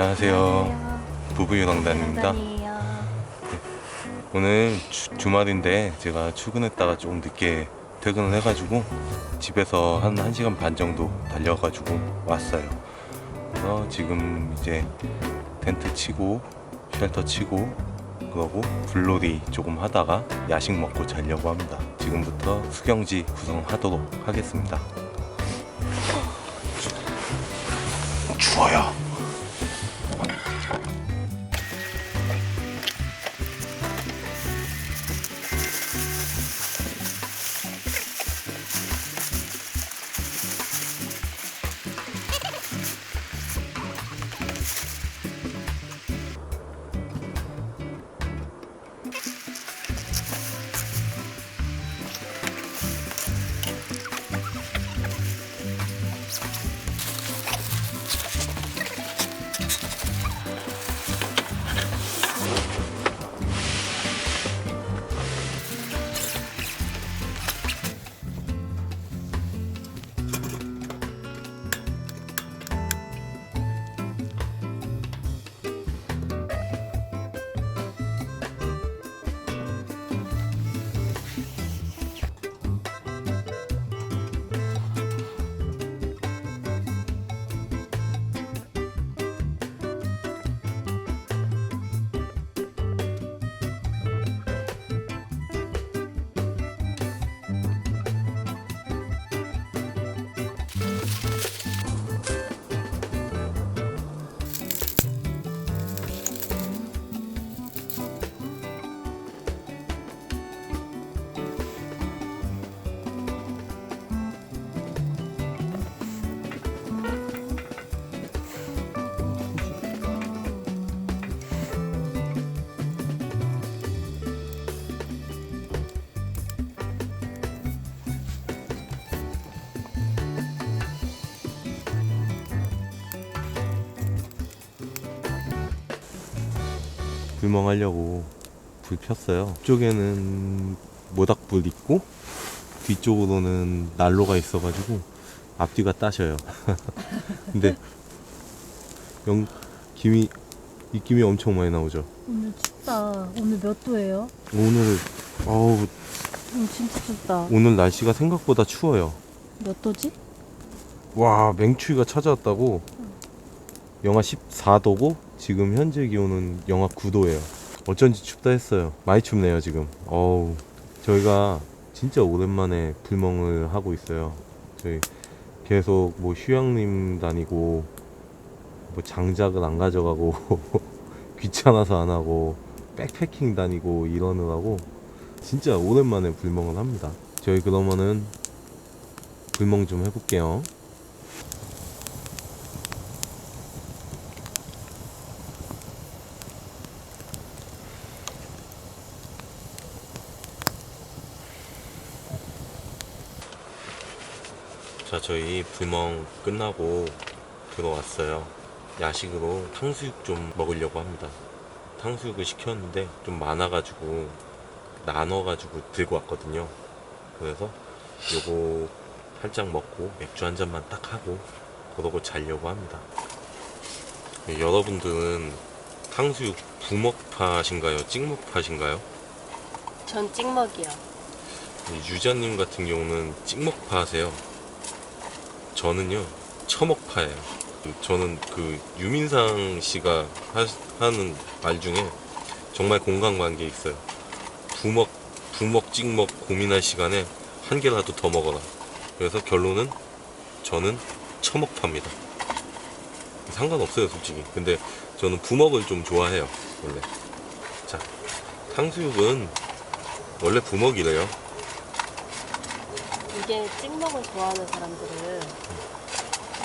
안녕하세요. 부부유랑단입니다. 오늘 주, 말인데 제가 출근했다가 조금 늦게 퇴근을 해가지고 집에서 한 1시간 반 정도 달려가지고 왔어요. 그래서 지금 이제 텐트 치고 쉘터 치고 그러고 불놀이 조금 하다가 야식 먹고 자려고 합니다. 지금부터 수경지 구성하도록 하겠습니다. 추워요. 불멍하려고 불 폈어요. 쪽에는 모닥불 있고 뒤쪽으로는 난로가 있어가지고 앞뒤가 따셔요. 근데 영 김이 입김이 엄청 많이 나오죠. 오늘 춥다. 오늘 몇 도예요? 오늘 어우 오늘 진짜 춥다. 오늘 날씨가 생각보다 추워요. 몇 도지? 와 맹추위가 찾아왔다고 영하 14도고 지금 현재 기온은 영하 9도예요. 어쩐지 춥다 했어요. 많이 춥네요 지금. 어우 저희가 진짜 오랜만에 불멍을 하고 있어요. 저희 계속 뭐 휴양림 다니고 뭐 장작을 안 가져가고 귀찮아서 안 하고 백패킹 다니고 이러느라고 진짜 오랜만에 불멍을 합니다. 저희 그러면은 불멍 좀 해볼게요 자, 저희 불멍 끝나고 들어왔어요. 야식으로 탕수육 좀 먹으려고 합니다. 탕수육을 시켰는데 좀 많아가지고 나눠가지고 들고 왔거든요. 그래서 요거 살짝 먹고 맥주 한 잔만 딱 하고 그러고 자려고 합니다. 네, 여러분들은 탕수육 부먹파신가요? 찍먹파신가요? 전 찍먹이요. 이 유자님 같은 경우는 찍먹파 하세요. 저는요, 처먹파예요. 저는 그 유민상 씨가 하, 는말 중에 정말 공감관계 있어요. 부먹, 부먹, 찍먹 고민할 시간에 한 개라도 더 먹어라. 그래서 결론은 저는 처먹파입니다. 상관없어요, 솔직히. 근데 저는 부먹을 좀 좋아해요, 원래. 자, 탕수육은 원래 부먹이래요. 이게 찍먹을 좋아하는 사람들은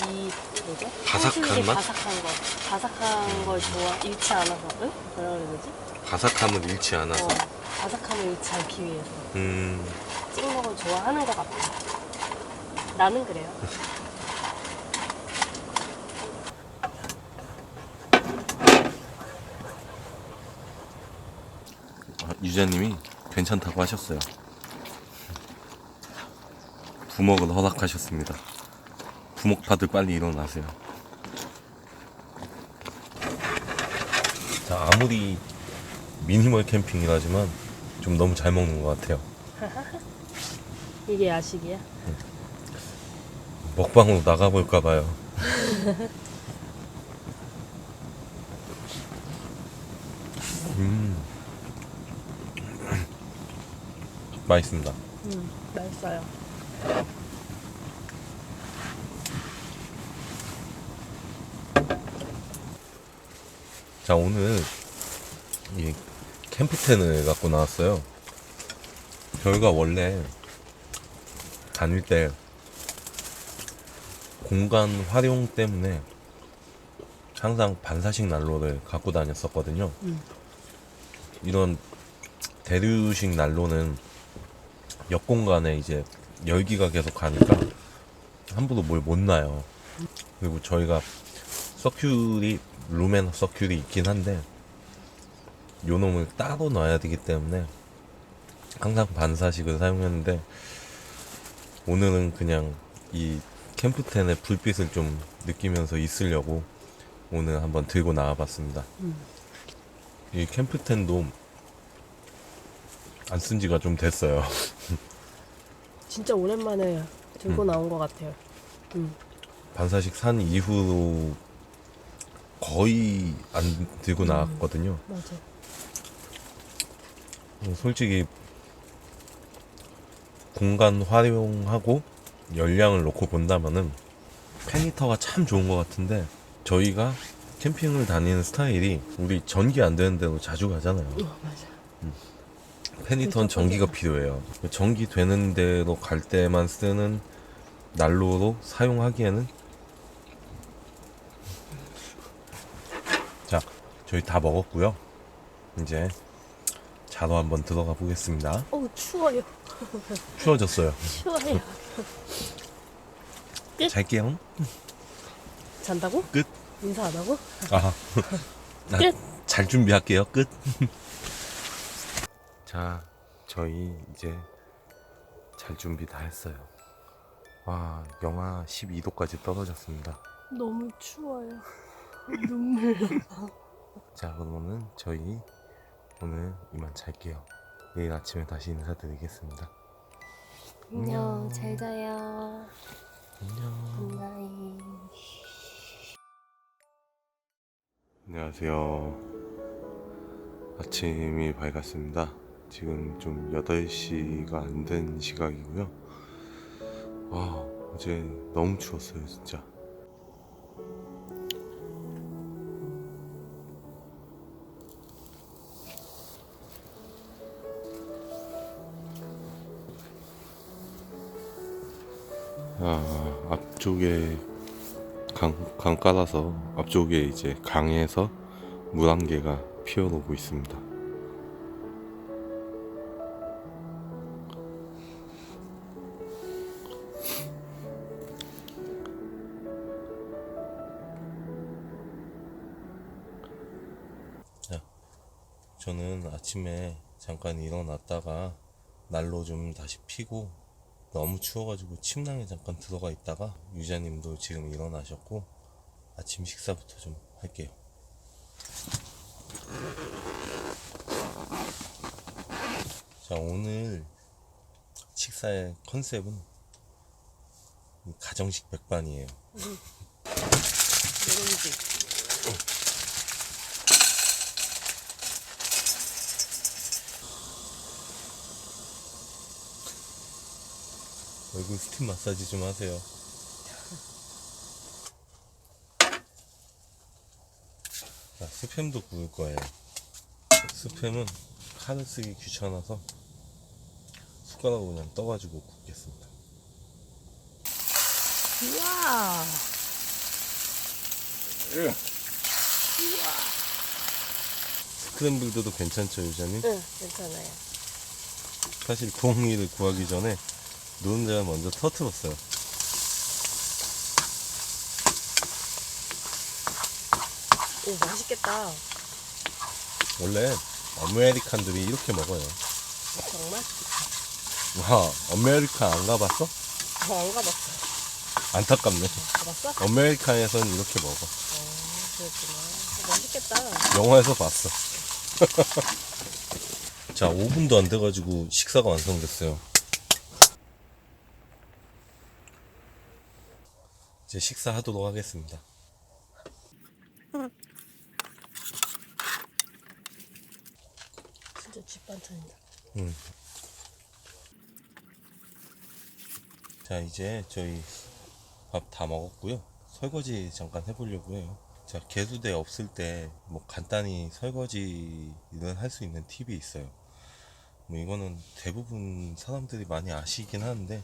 이 뭐죠? 바삭한 맛? 바삭한 거, 바삭한 걸 좋아 잃지 않아서, 응? 뭐라 되지? 바삭함을 잃지 않아서. 어, 바삭함을 잃지 않기 위해서 음, 찍먹을 좋아하는 것 같아. 나는 그래요. 아, 유자님이 괜찮다고 하셨어요. 부먹을 허락하셨습니다. 부먹파들 빨리 일어나세요. 자, 아무리 미니멀 캠핑이라지만 좀 너무 잘 먹는 것 같아요. 이게 야식이야? 먹방으로 나가볼까 봐요. 음. 맛있습니다. 응, 맛있어요. 자 오늘 이 캠프텐을 갖고 나왔어요. 저희가 원래 다닐 때 공간 활용 때문에 항상 반사식 난로를 갖고 다녔었거든요. 음. 이런 대류식 난로는 옆 공간에 이제 열기가 계속 가니까 함부로 뭘못 놔요. 그리고 저희가 서큐리 룸앤 서큐리 있긴 한데 요 놈을 따로 놔야 되기 때문에 항상 반사식을 사용했는데 오늘은 그냥 이 캠프텐의 불빛을 좀 느끼면서 있으려고 오늘 한번 들고 나와봤습니다. 음. 이 캠프텐도 안 쓴 지가 좀 됐어요. 진짜 오랜만에 들고 음. 나온 것 같아요. 음. 반사식 산 이후로 거의 안 들고 음. 나왔거든요. 맞아. 음, 솔직히 공간 활용하고 열량을 놓고 본다면은 페니터가 참 좋은 것 같은데 저희가 캠핑을 다니는 스타일이 우리 전기 안 되는 데로 자주 가잖아요. 어, 맞아. 페니터는 전기가 필요해요. 전기 되는 데로 갈 때만 쓰는 난로로 사용하기에는 자 저희 다 먹었고요. 이제 자러 한번 들어가 보겠습니다. 어우, 추워요. 추워졌어요. 추워요. 끝? 잘게요. 잔다고? 끝. 인사 안 하고? 아, 나 끝. 잘 준비할게요. 끝. 자, 저희 이제 잘 준비 다 했어요. 와, 영하 12도까지 떨어졌습니다. 너무 추워요. 눈물. 자, 그러면은 저희 오늘 이만 잘게요. 내일 아침에 다시 인사드리겠습니다. 안녕, 잘 자요. 안녕. 굿나잇. 안녕하세요. 아침이 밝았습니다. 지금 좀 8시가 안 된 시각이고요. 와, 어제 너무 추웠어요, 진짜. 아, 앞쪽에 강, 강 깔아서 앞쪽에 이제 강에서 물한 개가 피어오고 있습니다. 자, 저는 아침에 잠깐 일어났다가 난로 좀 다시 피고 너무 추워가지고 침낭에 잠깐 들어가 있다가 유자님도 지금 일어나셨고 아침 식사부터 좀 할게요. 자 오늘 식사의 컨셉은 이 가정식 백반이에요. 누룽지. 얼굴 스팀 마사지 좀 하세요. 자, 스팸도 구울 거예요. 스팸은 칼을 쓰기 귀찮아서 숟가락으로 그냥 떠가지고 굽겠습니다. 우와. 스크램블드도 괜찮죠, 유자님? 응, 괜찮아요. 사실 구멍이를 구하기 전에 노른자를 먼저 터트렸어요. 오 맛있겠다. 원래 아메리칸들이 이렇게 먹어요. 정말? 와, 아메리칸 안 가봤어? 어, 안 가봤어. 안타깝네. 가봤어? 아메리칸에서는 이렇게 먹어. 어, 그렇구나. 어, 맛있겠다. 영화에서 봤어. 자, 5분도 안 돼가지고 식사가 완성됐어요. 이제 식사하도록 하겠습니다. 진짜 집 반찬이다. 자, 이제 저희 밥 다 먹었고요. 설거지 잠깐 해보려고 해요. 자, 개수대 없을 때 뭐 간단히 설거지를 할수 있는 팁이 있어요. 뭐 이거는 대부분 사람들이 많이 아시긴 하는데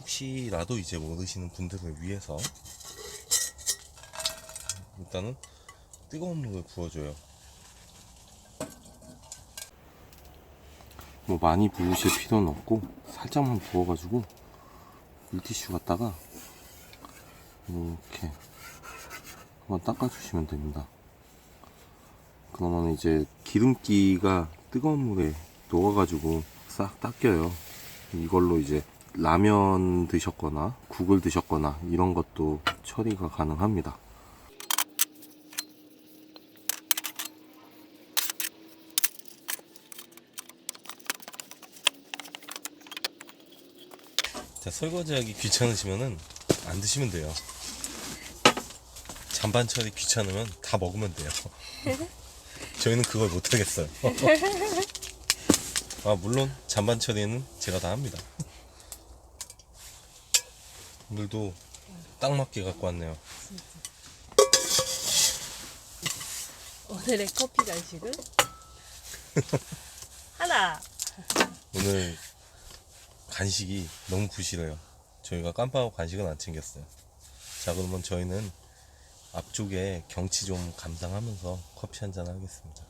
혹시라도 이제 모르시는 분들을 위해서 일단은 뜨거운 물을 부어줘요. 뭐 많이 부으실 필요는 없고 살짝만 부어가지고 물티슈 갖다가 이렇게 한번 닦아주시면 됩니다. 그러면 이제 기름기가 뜨거운 물에 녹아가지고 싹 닦여요. 이걸로 이제 라면 드셨거나 국을 드셨거나 이런 것도 처리가 가능합니다. 자, 설거지하기 귀찮으시면은 안 드시면 돼요. 잔반 처리 귀찮으면 다 먹으면 돼요. 저희는 그걸 못 하겠어요. 아, 물론 잔반 처리는 제가 다 합니다. 오늘도 딱 맞게 갖고 왔네요. 오늘의 커피 간식은? 하나. 오늘 간식이 너무 부실해요. 저희가 깜빡하고 간식은 안 챙겼어요. 자, 그러면 저희는 앞쪽에 경치 좀 감상하면서 커피 한 잔 하겠습니다.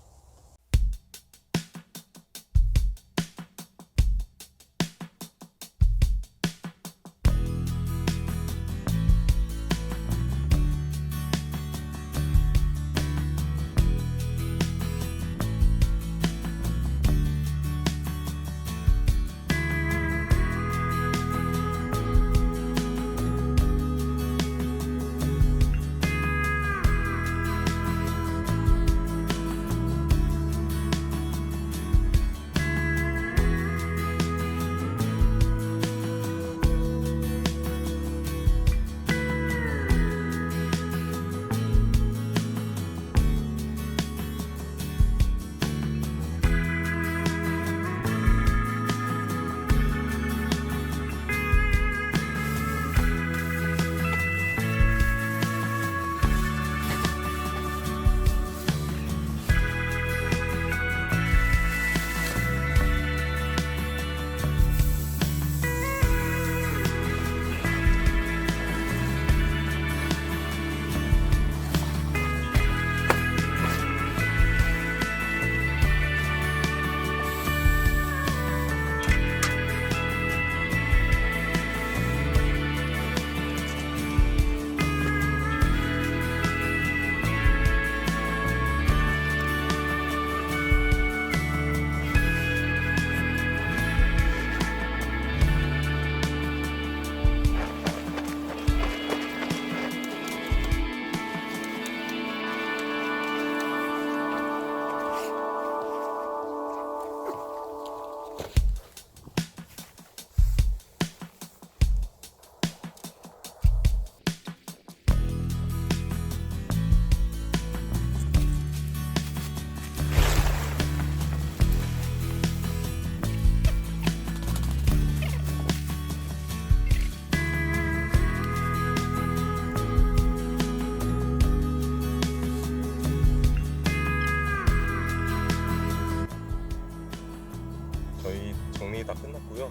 정리 다 끝났고요.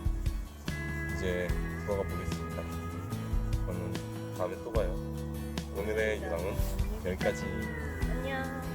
이제 들어가 보겠습니다. 저는 다음에 또 봐요. 오늘의 유랑은 여기까지. 안녕.